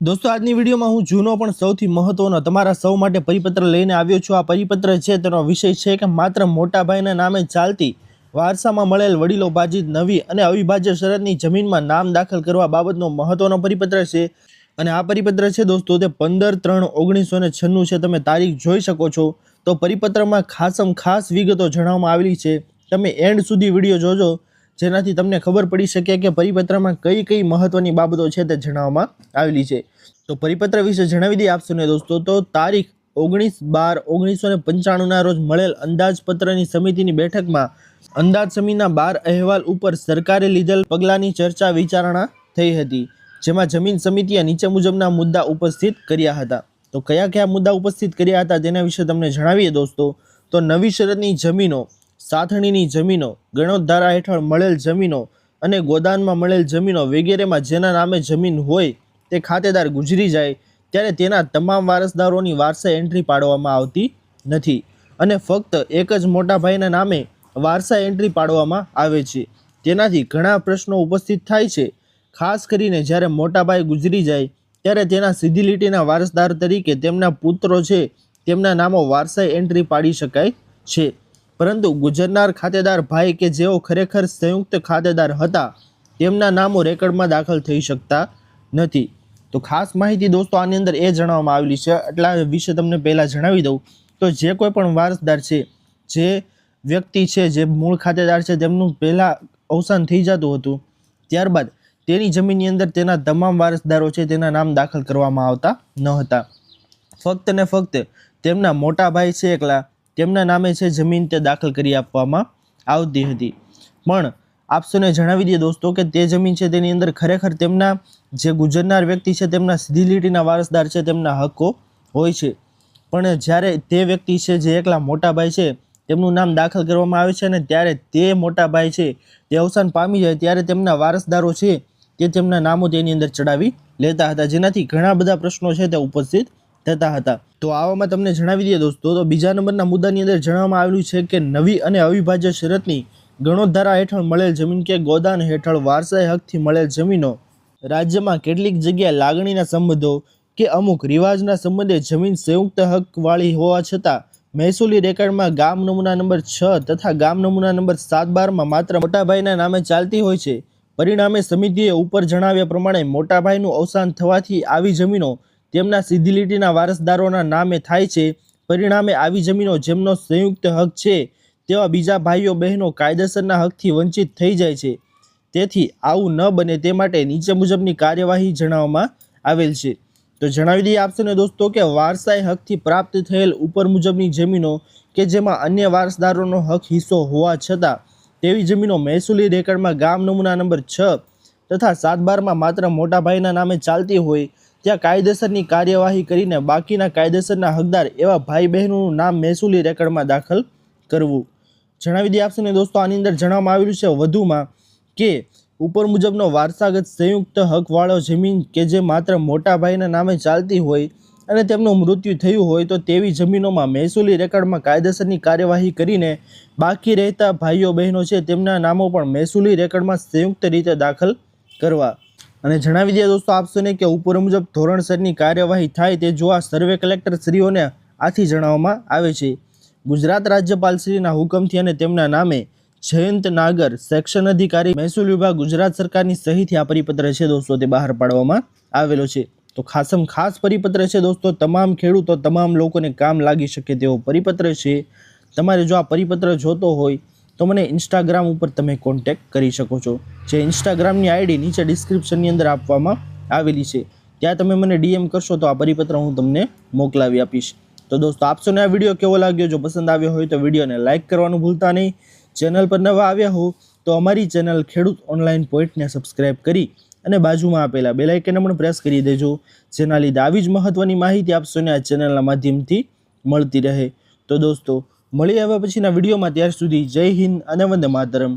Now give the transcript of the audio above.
દોસ્તો, આજની વિડીયોમાં હું જૂનો પણ સૌથી મહત્વનો તમારા સૌ માટે પરિપત્ર લઈને આવ્યો છું. આ પરિપત્ર છે, તેનો વિષય છે કે માત્ર મોટા ભાઈના નામે ચાલતી વારસામાં મળેલ વડીલો બાજીત નવી અને અવિભાજ્ય શરતની જમીનમાં નામ દાખલ કરવા બાબતનો મહત્વનો પરિપત્ર છે. અને આ પરિપત્ર છે, દોસ્તો, તે પંદર ત્રણ ઓગણીસો ને છન્નું છે. તમે તારીખ જોઈ શકો છો. તો પરિપત્રમાં ખાસમ ખાસ વિગતો જણાવવામાં આવેલી છે. તમે એન્ડ સુધી વીડિયો જોજો. જેનાથી તમને ખબર પડી શકે કે પરિપત્રમાં કઈ કઈ મહત્વની બાબતો છે તે જણાવવામાં આવેલી છે. તો પરિપત્ર વિશે જણાવી દઈએ આપશો ને દોસ્તો, તો તારીખ ઓગણીસ બાર ઓગણીસો ને પંચાણુંના રોજ મળેલ અંદાજપત્રની સમિતિની બેઠકમાં અંદાજ સમિતિના બાર અહેવાલ ઉપર સરકારે લીધેલ પગલાંની ચર્ચા વિચારણા થઈ હતી, જેમાં જમીન સમિતિએ નીચે મુજબના મુદ્દા ઉપસ્થિત કર્યા હતા. તો કયા કયા મુદ્દા ઉપસ્થિત કર્યા હતા તેના વિશે તમને જણાવીએ દોસ્તો. તો નવી શરતની જમીનો સાથણીની જમીનો, ગણોદ્ધારા હેઠળ મળેલ જમીનો અને ગોદાનમાં મળેલ જમીનો વગેરેમાં જેના નામે જમીન હોય તે ખાતેદાર ગુજરી જાય ત્યારે તેના તમામ વારસદારોની વારસા એન્ટ્રી પાડવામાં આવતી નથી અને ફક્ત એક જ મોટા ભાઈના નામે વારસા એન્ટ્રી પાડવામાં આવે છે. તેનાથી ઘણા પ્રશ્નો ઉપસ્થિત થાય છે. ખાસ કરીને જ્યારે મોટા ભાઈ ગુજરી જાય ત્યારે તેના સીધી લીટીના વારસદાર તરીકે તેમના પુત્રો છે તેમના નામો વારસાઈ એન્ટ્રી પાડી શકાય છે. પરંતુ ગુજરનાર ખાતેદાર ભાઈ કે જેઓ ખરેખર સંયુક્ત ખાતેદાર હતા, તેમના નામો રેકર્ડમાં દાખલ થઈ શકતા નથી. તો ખાસ માહિતી દોસ્તો આની અંદર એ જણાવવામાં આવેલી છે. એટલા વિશે તમને પહેલાં જણાવી દઉં. તો જે કોઈ પણ વારસદાર છે, જે વ્યક્તિ છે, જે મૂળ ખાતેદાર છે, તેમનું પહેલાં અવસાન થઈ જતું હતું, ત્યારબાદ તેની જમીનની અંદર તેના તમામ વારસદારો છે તેના નામ દાખલ કરવામાં આવતા ન હતા. ફક્ત ને ફક્ત તેમના મોટા ભાઈ છે એકલા તેમના નામે છે જમીન તે દાખલ કરી આપવામાં આવતી હતી. પણ આપસોને જણાવી દઈએ દોસ્તો કે તે જમીન છે તેની અંદર ખરેખર તેમના જે ગુજરનાર વ્યક્તિ છે તેમના સીધી લીટીના વારસદાર છે તેમના હકો હોય છે. પણ જ્યારે તે વ્યક્તિ છે જે એકલા મોટાભાઈ છે તેમનું નામ દાખલ કરવામાં આવે છે અને ત્યારે તે મોટા ભાઈ છે તે અવસાન પામી જાય ત્યારે તેમના વારસદારો છે તે તેમના નામો તેની અંદર ચડાવી લેતા હતા. જેનાથી ઘણા બધા પ્રશ્નો છે તે ઉપસ્થિત થતા હતા. તો આવામાં તમને જણાવી દઈએ દોસ્તો, તો બીજા નંબરના મુદ્દાની અંદર જણાવવામાં આવેલું છે કે નવી અને અવિભાજ્ય શરતની ગણોદ્ધારા હેઠળ મળેલ જમીન કે ગોદાન હેઠળ વારસાઈ હકથી મળેલ જમીનો રાજ્યમાં કેટલીક જગ્યાએ લાગણીના સંબંધો કે અમુક રિવાજના સંબંધે જમીન સંયુક્ત હકવાળી હોવા છતાં મહેસૂલી રેકર્ડમાં ગામ નમૂના નંબર છ તથા ગામ નમૂના નંબર સાત બારમાં માત્ર મોટાભાઈના નામે ચાલતી હોય છે. પરિણામે સમિતિએ ઉપર જણાવ્યા પ્રમાણે મોટાભાઈનું અવસાન થવાથી આવી જમીનો તેમના સીધી લીટીના વારસદારોના નામે થાય છે, પરિણામે આવી જમીનો જેમનો સંયુક્ત હક છે, તેવા બીજા ભાઈઓ, બહેનો કાયદેસરના હકથી વંચિત થઈ જાય છે. તેથી આવું ન બને તે માટે નીચે મુજબની કાર્યવાહી જણાવવામાં આવેલ છે. તો જણાવી દઈએ આપશો ને દોસ્તો કે વારસાઈ હકથી પ્રાપ્ત થયેલ ઉપર મુજબની જમીનો કે જેમાં અન્ય વારસદારોનો હક હિસ્સો હોવા છતાં તેવી જમીનો મહેસૂલી રેકર્ડમાં ગામ નમૂના નંબર છ તથા સાત બારમાં માત્ર મોટા ભાઈના નામે ચાલતી હોય ત્યાં કાયદેસરની કાર્યવાહી કરીને બાકીના કાયદેસરના હકદાર એવા ભાઈ બહેનોનું નામ મહેસૂલી રેકર્ડમાં દાખલ કરવું. જણાવી દઈએ આપશો ને દોસ્તો, આની અંદર જણાવવામાં આવેલું છે વધુમાં કે ઉપર મુજબનો વારસાગત સંયુક્ત હકવાળો જમીન કે જે માત્ર મોટા ભાઈના નામે ચાલતી હોય અને તેમનું મૃત્યુ થયું હોય તો તેવી જમીનોમાં મહેસૂલી રેકર્ડમાં કાયદેસરની કાર્યવાહી કરીને બાકી રહેતા ભાઈઓ બહેનો છે તેમના નામો પણ મહેસૂલી રેકર્ડમાં સંયુક્ત રીતે દાખલ કરવા. અને જણાવી દઈએ દોસ્તો આપશોને કે ઉપર મુજબ ધોરણસરની કાર્યવાહી થાય તે જોવા સર્વે કલેક્ટર શ્રીઓને આથી જણાવવામાં આવે છે. ગુજરાત રાજ્યપાલશ્રીના હુકમથી અને તેમના નામે જયંત નાગર સેક્શન અધિકારી મહેસૂલ વિભાગ ગુજરાત સરકારની સહીથી આ પરિપત્ર છે દોસ્તો તે બહાર પાડવામાં આવેલો છે. તો ખાસમ ખાસ પરિપત્ર છે દોસ્તો તમામ ખેડૂતો તમામ લોકોને કામ લાગી શકે તેવો પરિપત્ર છે. તમારે જો આ પરિપત્ર જોતો હોય તો મને ઇન્સ્ટાગ્રામ ઉપર તમે કોન્ટેક્ટ કરી શકો છો. જે ઇન્સ્ટાગ્રામની આઈડી નીચે ડિસ્ક્રિપ્શનની અંદર આપવામાં આવેલી છે. ત્યાં તમે મને ડીએમ કરશો તો આ પરિપત્ર હું તમને મોકલાવી આપીશ. તો દોસ્તો આપશોને આ વીડિયો કેવો લાગ્યો? જો પસંદ આવ્યો હોય તો વિડીયોને લાઇક કરવાનું ભૂલતા નહીં. ચેનલ પર નવા આવ્યા હો તો અમારી ચેનલ ખેડૂત ઓનલાઈન પોઈન્ટને સબસ્ક્રાઈબ કરી અને બાજુમાં આપેલા બેલાઇકને પણ પ્રેસ કરી દેજો, જેના લીધે આવી જ મહત્ત્વની માહિતી આપશોને આ ચેનલના માધ્યમથી મળતી રહે. તો દોસ્તો મળી આવ્યા પછીના વિડીયોમાં ત્યાર સુધી જય હિન્દ અને વંદે માતરમ.